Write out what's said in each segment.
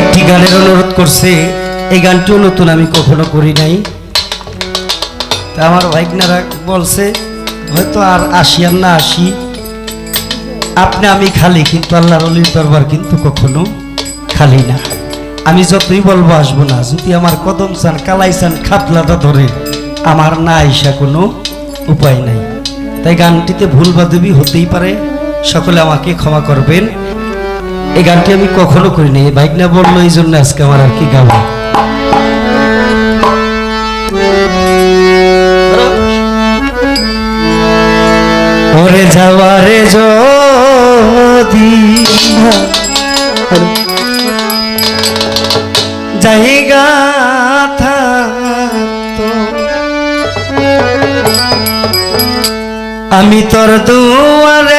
একটি গানের অনুরোধ করছে, এই গানটিও নতুন আমি কখনো করি নাই। তা আমার ভাইকনারা বলছে, হয়তো আর আসি আর না আসি। আপনি আমি খালি, কিন্তু আল্লাহর অলির দরবার কিন্তু কখনো খালি না। আমি যতই বলব আসব না, যদি আমার কদম চান, কালাই চান খাতলাটা ধরে, আমার না আইসা কোনো উপায় নাই। তাই গানটিতে ভুল বাদবি হতেই পারে, সকলে আমাকে ক্ষমা করবেন। এই গানটি আমি কখনো করিনি, এই বাইক না বলল, এই জন্য আজকে আমার আর কি গাবো ওরে যাওয়ারে যদি জায়গা থাকতো। আমি তোর দুয়ারে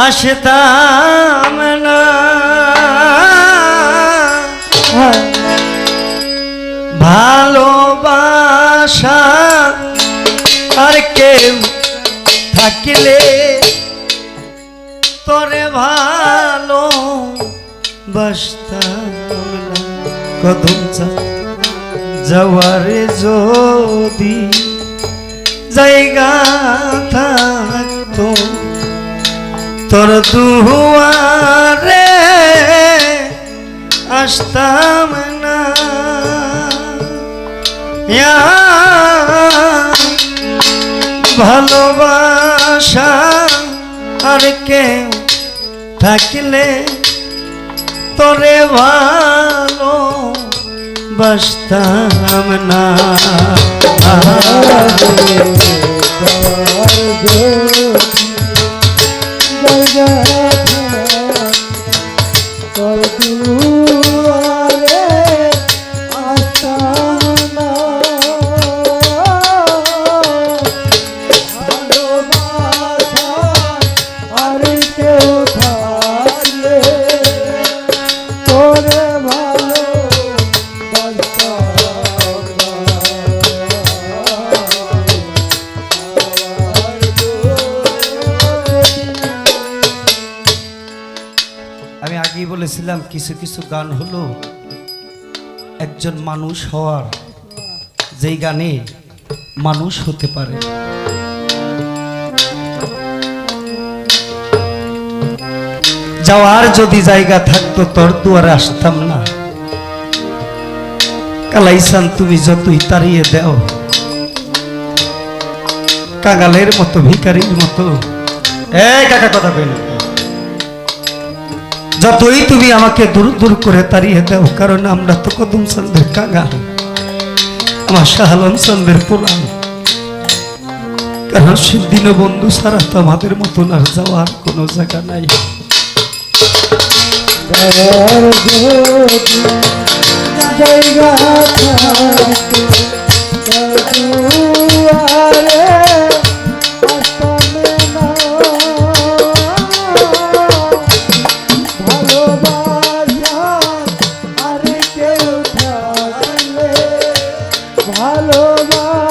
আসতাম না। ভালোবাসা আর কেউ থাকলে তোরে ভালো বাসতাম কদম যাওয়ারে যদি জায়গা থাকতো তোর দুয়ারে আসতাম না। ভালোবাসা আর কেউ থাকলে তোরে ভালো বাসতাম না কিছু কিছু গান হলো। একজন মানুষ হওয়ার যেই গানে মানুষ হতে পারে। যাওয়ার যদি জায়গা থাকতো, তোর দুয়ারে আসতাম না। কালাইসান, তুমি যতই তাড়িয়ে দাও। কাঙালের মতো ভিকারির মতো। এ কাকা কথা কইল যতই তুমি আমাকে দূর দূর করে তাড়িয়ে দাও, কারণ আমরা তো কদম চন্দ্রের কাঙাল। আমার শাহালম চন্দ্রের পুরাণ। কারণ সে বন্ধু ছাড়া তো আমাদের মতন আর যাওয়ার কোনো জায়গা নাই। জায়গা ভালোবাসা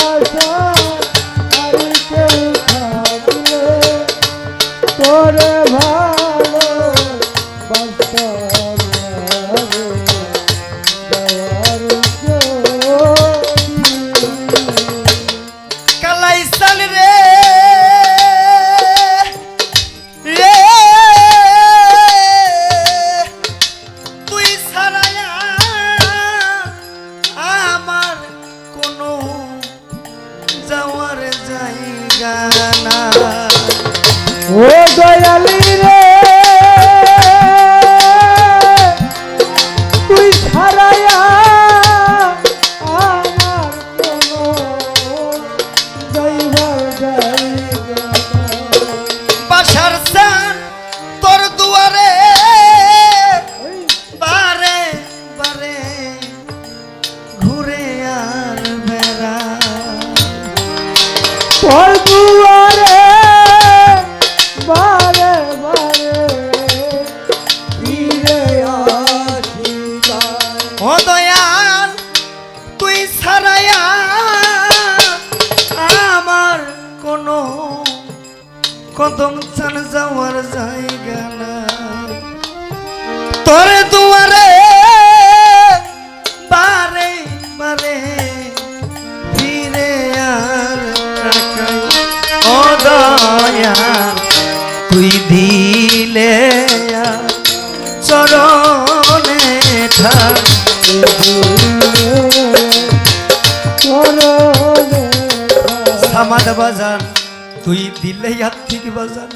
দিলে আর্থিক বাজার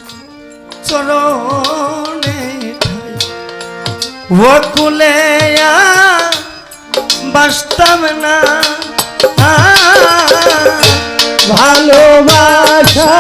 চরণে। ও কুলে বাস্তব না ভালোবাসা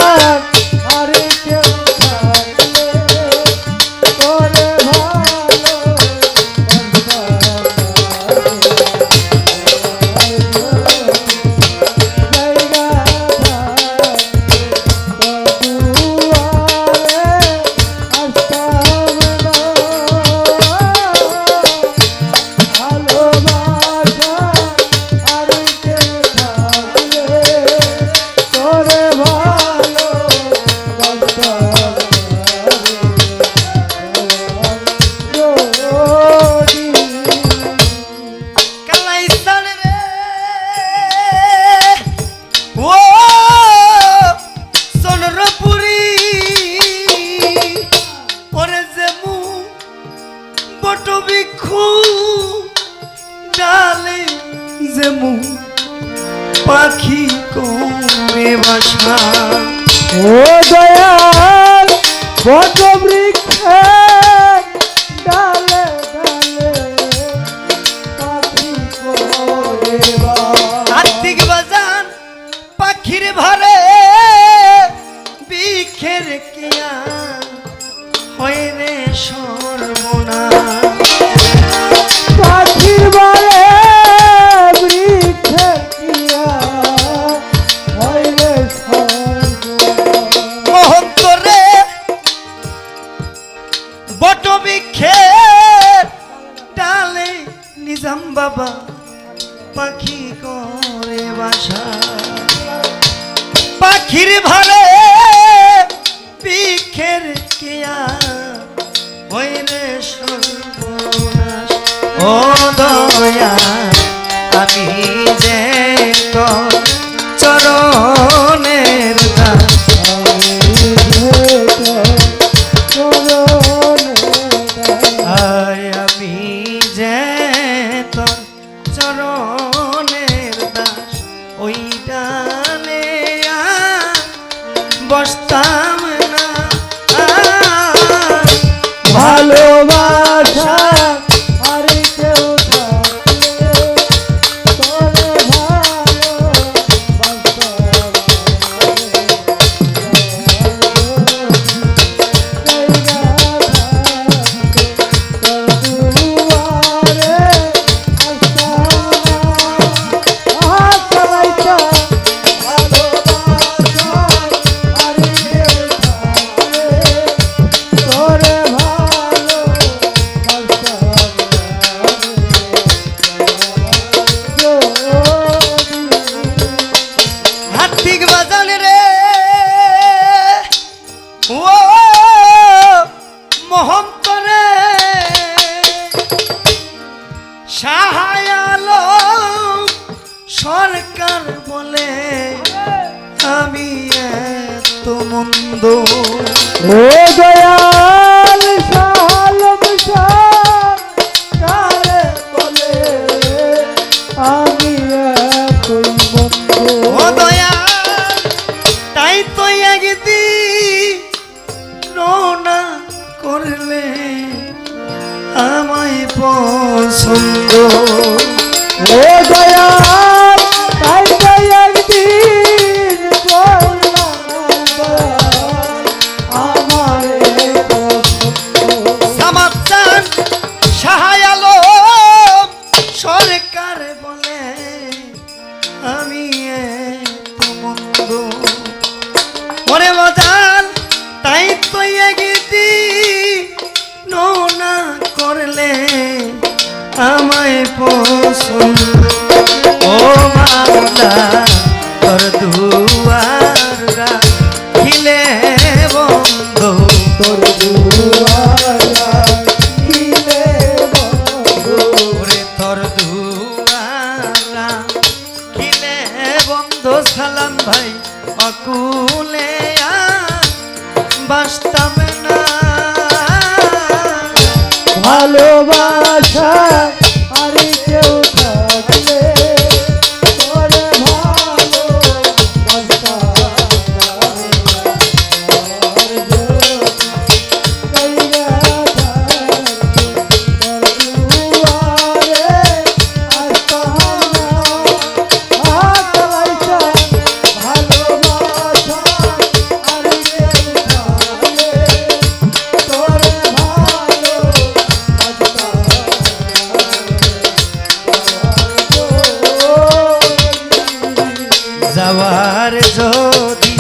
বট বিক্ষু ডালে যেমন পাখি কমে বাসা ও দয়াল বট বৃক্ষে বট বিক্ষে ডালে নিজাম বাবা পাখি করে বাসা। পাখির ভারে বিক্ষের কেয়া হইলে সর্বনাশ। ও দয়া আমি যে ও আমায় পছন্দ ও মাওলা তোর দুয়ার খিলে বন্ধ। তোর দুয়ারা বন্ধ। তোর দুয়ারা বন্ধ। সালাম ভাই অকুলে বাস্তব না ভালোবাসা যাওয়ার যদি